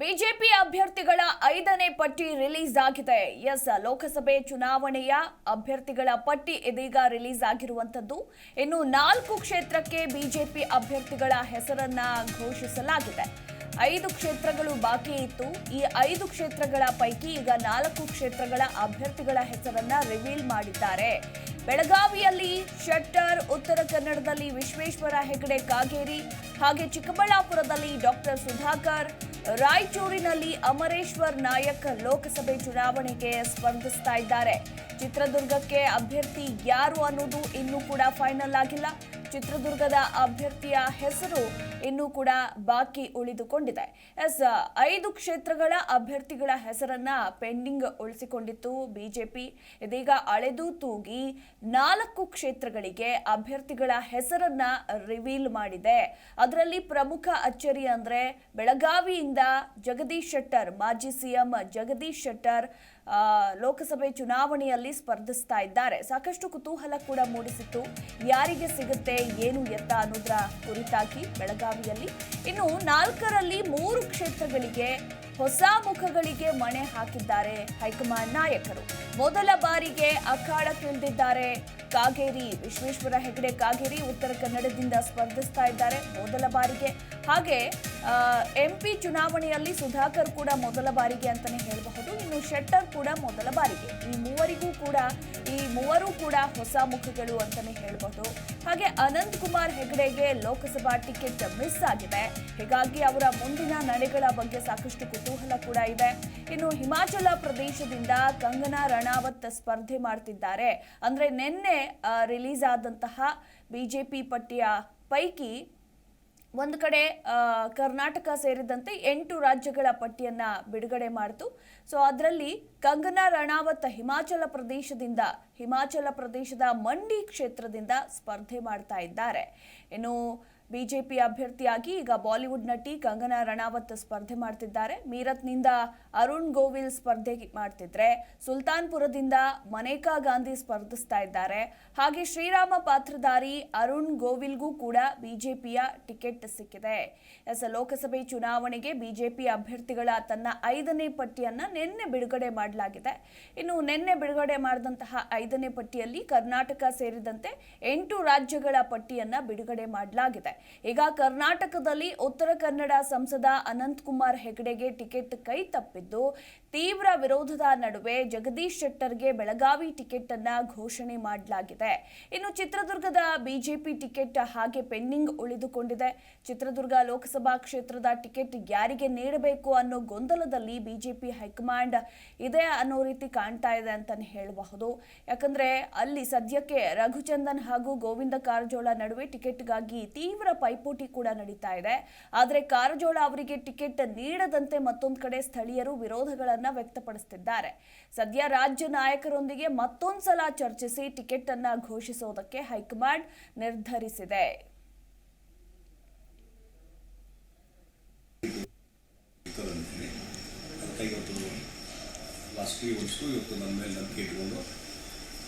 BJP ಅಭ್ಯರ್ಥಿಗಳ ಐದನೇ ಪಟ್ಟಿ ರಿಲೀಸ್ ಆಗಿದೆ. ಎಸ್, ಲೋಕಸಭೆ ಚುನಾವಣೆಯ ಅಭ್ಯರ್ಥಿಗಳ ಪಟ್ಟಿ ಇದೀಗ ರಿಲೀಸ್ ಆಗಿರುವಂತದ್ದು ಇನ್ನು ನಾಲ್ಕು ಕ್ಷೇತ್ರಕ್ಕೆ ಬಿಜೆಪಿ ಅಭ್ಯರ್ಥಿಗಳ ಹೆಸರನ್ನ ಘೋಷಿಸಲಾಗಿದೆ. ಐದು ಕ್ಷೇತ್ರಗಳು ಬಾಕಿ ಇತ್ತು. ಈ ಐದು ಕ್ಷೇತ್ರಗಳ ಪೈಕಿ ಈಗ ನಾಲ್ಕು ಕ್ಷೇತ್ರಗಳ ಅಭ್ಯರ್ಥಿಗಳ ಹೆಸರನ್ನ ರಿವೀಲ್ ಮಾಡಿದ್ದಾರೆ. ಬೆಳಗಾವಿಯಲ್ಲಿ ಶೆಟ್ಟರ್, ಉತ್ತರ ಕನ್ನಡದಲ್ಲಿ ವಿಶ್ವೇಶ್ವರ ಹೆಗಡೆ, ಕಾಗೇರಿ ಹಾಗೆ ಚಿಕ್ಕಬಳ್ಳಾಪುರದಲ್ಲಿ ಡಾಕ್ಟರ್ ಸುಧಾಕರ್ ರಾಯಚೂರಿನಲ್ಲಿ ಅಮರೇಶ್ವರ್ ನಾಯಕ್ ಲೋಕಸಭೆ ಚುನಾವಣೆಗೆ ಸ್ಪರ್ಧಿಸ್ತಾ ಇದ್ದಾರೆ. ಚಿತ್ರದುರ್ಗಕ್ಕೆ ಅಭ್ಯರ್ಥಿ ಯಾರು ಅನ್ನೋದು ಇನ್ನೂ ಕೂಡ ಫೈನಲ್ ಆಗಿಲ್ಲ. ಚಿತ್ರದುರ್ಗದ ಅಭ್ಯರ್ಥಿಯ ಹೆಸರು ಇನ್ನೂ ಕೂಡ ಬಾಕಿ ಉಳಿದುಕೊಂಡಿದೆ. ಎಸ್, ಐದು ಕ್ಷೇತ್ರಗಳ ಅಭ್ಯರ್ಥಿಗಳ ಹೆಸರನ್ನ ಪೆಂಡಿಂಗ್ ಉಳಿಸಿಕೊಂಡಿತ್ತು ಬಿಜೆಪಿ. ಇದೀಗ ಅಳೆದು ತೂಗಿ ನಾಲ್ಕು ಕ್ಷೇತ್ರಗಳಿಗೆ ಅಭ್ಯರ್ಥಿಗಳ ಹೆಸರನ್ನ ರಿವೀಲ್ ಮಾಡಿದೆ. ಅದರಲ್ಲಿ ಪ್ರಮುಖ ಅಚ್ಚರಿ ಅಂದ್ರೆ ಬೆಳಗಾವಿಯಿಂದ ಜಗದೀಶ್ ಶೆಟ್ಟರ್, ಮಾಜಿ ಸಿಎಂ ಜಗದೀಶ್ ಶೆಟ್ಟರ್ ಲೋಕಸಭೆ ಚುನಾವಣೆಯಲ್ಲಿ ಸ್ಪರ್ಧಿಸ್ತಾ ಇದ್ದಾರೆ. ಸಾಕಷ್ಟು ಕುತೂಹಲ ಕೂಡ ಮೂಡಿಸಿತ್ತು. ಯಾರಿಗೆ ಸಿಗುತ್ತೆ ಏನು ಎತ್ತ ಅನ್ನೋದ್ರ ಕುರಿತಾಗಿ ಬೆಳಗಾವಿಯಲ್ಲಿ. ಇನ್ನು ನಾಲ್ಕರಲ್ಲಿ ಮೂರು ಕ್ಷೇತ್ರಗಳಿಗೆ ಹೊಸ ಮುಖಗಳಿಗೆ ಮಣೆ ಹಾಕಿದ್ದಾರೆ ಹೈಕಮಾಂಡ್ ನಾಯಕರು. ಮೊದಲ ಬಾರಿಗೆ ಅಖಾಡಕ್ಕಿಳಿದಿದ್ದಾರೆ ಕಾಗೇರಿ, ವಿಶ್ವೇಶ್ವರ ಹೆಗಡೆ ಕಾಗೇರಿ ಉತ್ತರ ಕನ್ನಡದಿಂದ ಸ್ಪರ್ಧಿಸ್ತಾ ಇದ್ದಾರೆ ಮೊದಲ ಬಾರಿಗೆ. ಹಾಗೆ ಎಂಪಿ ಚುನಾವಣೆಯಲ್ಲಿ ಸುಧಾಕರ್ ಕೂಡ ಮೊದಲ ಬಾರಿಗೆ ಅಂತಾನೆ ಹೇಳಬಹುದು. ಇನ್ನು ಶೆಟ್ಟರ್ ಕೂಡ ಮೊದಲ ಬಾರಿಗೆ. ಈ ಕೂಡ, ಈ ಮೂವರು ಕೂಡ ಹೊಸ ಮುಖಗಳು ಅಂತಾನೆ ಹೇಳ್ಬೋದು. ಹಾಗೆ ಅನಂತ್ ಕುಮಾರ್ ಹೆಗಡೆಗೆ ಲೋಕಸಭಾ ಟಿಕೆಟ್ ಮಿಸ್ ಆಗಿದೆ. ಹೀಗಾಗಿ ಅವರ ಮುಂದಿನ ನಡೆಗಳ ಬಗ್ಗೆ ಸಾಕಷ್ಟು ಕುತೂಹಲ ಕೂಡ ಇದೆ. ಇನ್ನು ಹಿಮಾಚಲ ಪ್ರದೇಶದಿಂದ ಕಂಗನಾ ರಣಾವತ್ ಸ್ಪರ್ಧೆ ಮಾಡ್ತಿದ್ದಾರೆ. ಅಂದ್ರೆ ನಿನ್ನೆ ರಿಲೀಸ್ ಆದಂತಹ ಬಿಜೆಪಿ ಪಟ್ಟಿಯ ಪೈಕಿ ಒಂದು ಕಡೆ ಕರ್ನಾಟಕ ಸೇರಿದಂತೆ ಎಂಟು ರಾಜ್ಯಗಳ ಪಟ್ಟಿಯನ್ನ ಬಿಡುಗಡೆ ಮಾಡಿತು. ಸೊ, ಅದರಲ್ಲಿ ಕಂಗನಾ ರಣಾವತ್ ಹಿಮಾಚಲ ಪ್ರದೇಶದಿಂದ, ಹಿಮಾಚಲ ಪ್ರದೇಶದ ಮಂಡಿ ಕ್ಷೇತ್ರದಿಂದ ಸ್ಪರ್ಧೆ ಮಾಡ್ತಾ ಇದ್ದಾರೆ. ಇನ್ನು ಬಿಜೆಪಿ ಅಭ್ಯರ್ಥಿಯಾಗಿ ಈಗ ಬಾಲಿವುಡ್ ನಟಿ ಕಂಗನಾ ರಣಾವತ್ ಸ್ಪರ್ಧೆ ಮಾಡ್ತಿದ್ದಾರೆ. ಮೀರತ್ನಿಂದ ಅರುಣ್ ಗೋವಿಲ್ ಸ್ಪರ್ಧೆ ಮಾಡ್ತಿದ್ರೆ ಸುಲ್ತಾನ್ಪುರದಿಂದ ಮನೇಕಾ ಗಾಂಧಿ ಸ್ಪರ್ಧಿಸ್ತಾ ಇದ್ದಾರೆ. ಹಾಗೆ ಶ್ರೀರಾಮ ಪಾತ್ರಧಾರಿ ಅರುಣ್ ಗೋವಿಲ್ಗೂ ಕೂಡ ಬಿಜೆಪಿಯ ಟಿಕೆಟ್ ಸಿಕ್ಕಿದೆ. ಎಸ್, ಲೋಕಸಭೆ ಚುನಾವಣೆಗೆ ಬಿಜೆಪಿ ಅಭ್ಯರ್ಥಿಗಳ ತನ್ನ ಐದನೇ ಪಟ್ಟಿಯನ್ನು ನಿನ್ನೆ ಬಿಡುಗಡೆ ಮಾಡಲಾಗಿದೆ. ಇನ್ನು ನಿನ್ನೆ ಬಿಡುಗಡೆ ಮಾಡಿದಂತಹ ಐದನೇ ಪಟ್ಟಿಯಲ್ಲಿ ಕರ್ನಾಟಕ ಸೇರಿದಂತೆ ಎಂಟು ರಾಜ್ಯಗಳ ಪಟ್ಟಿಯನ್ನು ಬಿಡುಗಡೆ ಮಾಡಲಾಗಿದೆ. ಈಗ ಕರ್ನಾಟಕದಲ್ಲಿ ಉತ್ತರ ಕನ್ನಡ ಸಂಸದ ಅನಂತಕುಮಾರ್ ಹೆಗಡೆಗೆ ಟಿಕೆಟ್ ಕೈ ತಪ್ಪಿದ್ದು. ತೀವ್ರ ವಿರೋಧದ ನಡುವೆ ಜಗದೀಶ್ ಶೆಟ್ಟರ್ಗೆ ಬೆಳಗಾವಿ ಟಿಕೆಟ್ ಅನ್ನ ಘೋಷಣೆ ಮಾಡಲಾಗಿದೆ. ಇನ್ನು ಚಿತ್ರದುರ್ಗದ ಬಿಜೆಪಿ ಟಿಕೆಟ್ ಹಾಗೆ ಪೆಂಡಿಂಗ್ ಉಳಿದುಕೊಂಡಿದೆ. ಚಿತ್ರದುರ್ಗ ಲೋಕಸಭಾ ಕ್ಷೇತ್ರದ ಟಿಕೆಟ್ ಯಾರಿಗೆ ನೀಡಬೇಕು ಅನ್ನೋ ಗೊಂದಲದಲ್ಲಿ ಬಿಜೆಪಿ ಹೈಕಮಾಂಡ್ ಇದೆ ಅನ್ನೋ ರೀತಿ ಕಾಣ್ತಾ ಇದೆ ಅಂತಾನೆ ಹೇಳಬಹುದು. ಯಾಕಂದ್ರೆ ಅಲ್ಲಿ ಸದ್ಯಕ್ಕೆ ರಘುಚಂದನ್ ಹಾಗೂ ಗೋವಿಂದ ಕಾರಜೋಳ ನಡುವೆ ಟಿಕೆಟ್ಗಾಗಿ ತೀವ್ರ ಪೈಪೋಟಿ ಕೂಡ ನಡೀತಾ ಇದೆ. ಆದರೆ ಕಾರಜೋಳ ಅವರಿಗೆ ಟಿಕೆಟ್ ನೀಡದಂತೆ ಮತ್ತೊಂದು ಕಡೆ ಸ್ಥಳೀಯರು ವಿರೋಧಗಳನ್ನ ವ್ಯಕ್ತಪಡಿಸುತ್ತಿದ್ದಾರೆ ಸದ್ಯ ರಾಜ್ಯ ನಾಯಕರೊಂದಿಗೆ ಮತ್ತೊಂದ್ಸಲ ಚರ್ಚಿಸಿ ಟಿಕೆಟ್ ಅನ್ನ ಘೋಷಿಸೋದಕ್ಕೆ ಹೈಕಮಾಂಡ್ ನಿರ್ಧರಿಸಿದೆ.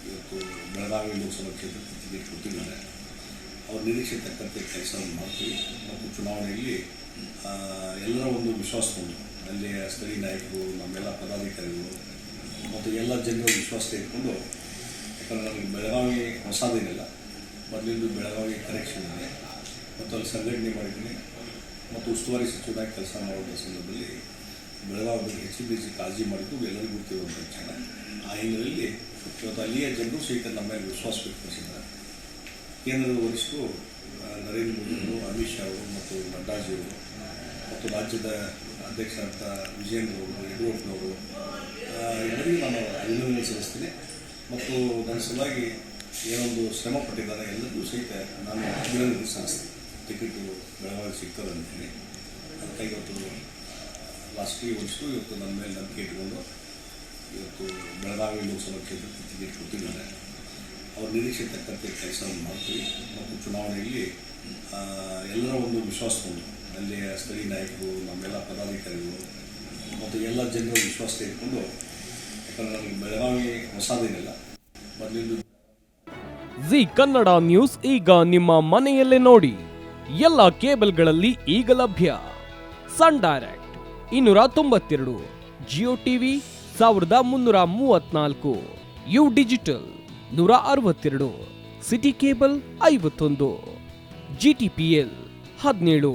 ಇವತ್ತು ಬೆಳಗಾವಿ ಲೋಕಸಭಾ ಕ್ಷೇತ್ರಕ್ಕೆ ಟಿಕೆಟ್ ಕೊಟ್ಟಿದ್ದಾರೆ ಅವ್ರ ನಿರೀಕ್ಷೆ ತಕ್ಕಂತೆ ಕೆಲಸವನ್ನು ಮಾಡ್ತೀವಿ. ಮತ್ತು ಚುನಾವಣೆಯಲ್ಲಿ ಎಲ್ಲರ ಒಂದು ವಿಶ್ವಾಸವನ್ನು ಅಲ್ಲಿಯ ಸ್ಥಳೀಯ ನಾಯಕರು, ನಮ್ಮೆಲ್ಲ ಪದಾಧಿಕಾರಿಗಳು ಮತ್ತು ಎಲ್ಲ ಜನರು ವಿಶ್ವಾಸ ತೆಗೆದುಕೊಂಡು ಯಾಕಂದರೆ ನಮಗೆ ಬೆಳಗಾವಿ ಹೊಸದೇನಿಲ್ಲ ಮೊದಲಿಂದು ಬೆಳಗಾವಿ ಕರೆಕ್ಷನ್ ಇದೆ. ಮತ್ತು ಅಲ್ಲಿ ಸಂಘಟನೆ ಮಾಡಿದ್ದೀನಿ. ಮತ್ತು ಉಸ್ತುವಾರಿ ಸಚಿವರಾಗಿ ಕೆಲಸ ಮಾಡುವಂಥ ಸಂದರ್ಭದಲ್ಲಿ ಬೆಳಗಾವಿ ಬಗ್ಗೆ ಹೆಚ್ಚು ಹೆಚ್ಚು ಕಾಳಜಿ ಮಾಡಿದ್ದು ಎಲ್ಲರಿಗೂ ಗೊತ್ತಿರುವಂಥ ವಿಚಾರ. ಆ ಹಿನ್ನೆಲೆಯಲ್ಲಿ ಇವತ್ತು ಅಲ್ಲಿಯ ಜನರು ಸಹಿತ ನಮ್ಮ ಮೇಲೆ ವಿಶ್ವಾಸ ವ್ಯಕ್ತಪಡಿಸಿದ್ದಾರೆ. ಕೇಂದ್ರದ ವರಿಷ್ಠರು ನರೇಂದ್ರ ಮೋದಿ ಅವರು ಅಮಿತ್ ಶಾ ಅವರು ಮತ್ತು ನಡ್ಡಾಜಿಯವರು ಮತ್ತು ರಾಜ್ಯದ ಅಧ್ಯಕ್ಷರಾದ ವಿಜೇಂದ್ರ ಅವರು ಯಡಿಯೂರಪ್ಪನವರು ಎಲ್ಲರಿಗೂ ನಾನು ಅಭಿನಂದನೆ ಸಲ್ಲಿಸ್ತೀನಿ. ಮತ್ತು ನನ್ನ ಸಲುವಾಗಿ ಏನೊಂದು ಶ್ರಮ ಪಟ್ಟಿದ್ದಾರೆ ಎಲ್ಲರಿಗೂ ಸಹಿತ ನಾನು ಅಭಿನಂದನೆ ಸಲ್ಲಿಸ್ತೀನಿ. ಟಿಕೆಟು ಬೆಳವಾಗಿ ಸಿಗ್ತದೆ ಅಂತೀನಿ ಅದಕ್ಕಾಗಿ ಇವತ್ತು ಲಾಸ್ಟ್ ಒಂದಿಷ್ಟು ಇವತ್ತು ನನ್ನ ಮೇಲೆ ನಂಬಿಕೆ ಇಟ್ಕೊಂಡು ಇವತ್ತು ಬೆಳಗಾವಿ ಲೋಕಸಭಾ ಕ್ಷೇತ್ರಕ್ಕೆ ಟಿಕೆಟ್ ಕೊಟ್ಟಿದ್ದಾರೆ. ಅವ್ರ ನಿರೀಕ್ಷೆ ತಕ್ಕಂತೆ ಕೆಲಸವನ್ನು ಮಾಡ್ತೀವಿ. ಮತ್ತು ಚುನಾವಣೆಯಲ್ಲಿ ಎಲ್ಲರ ಒಂದು ವಿಶ್ವಾಸವನ್ನು ಅಲ್ಲಿಯ ಸ್ಥಳೀಯ ನಾಯಕರು, ನಮ್ಮೆಲ್ಲ ಪದಾಧಿಕಾರಿಗಳು ಮತ್ತು ಎಲ್ಲ ಜನರು ವಿಶ್ವಾಸ ತೆಗೆದುಕೊಂಡು ಯಾಕಂದರೆ ನನಗೆ ಬೆಳಗಾವಿ ಹೊಸದೇನಿಲ್ಲ. ಮೊದಲಿಂದ ಜಿ ಕನ್ನಡ ನ್ಯೂಸ್ ಈಗ ನಿಮ್ಮ ಮನೆಯಲ್ಲೇ ನೋಡಿ. ಎಲ್ಲ ಕೇಬಲ್ಗಳಲ್ಲಿ ಈಗ ಲಭ್ಯ. ಸನ್ ಡೈರೆಕ್ಟ್ ಇನ್ನೂರ ತೊಂಬತ್ತೆರಡು, ಜಿಯೋ ಟಿವಿ ಸಾವಿರದ ಮುನ್ನೂರ ಮೂವತ್ನಾಲ್ಕು, ಯು ಡಿಜಿಟಲ್ ನೂರ ಅರವತ್ತೆರಡು, ಸಿಟಿ ಕೇಬಲ್ ಐವತ್ತೊಂದು ಜಿಟಿಪಿಎಲ್ ಹದಿನೇಳು.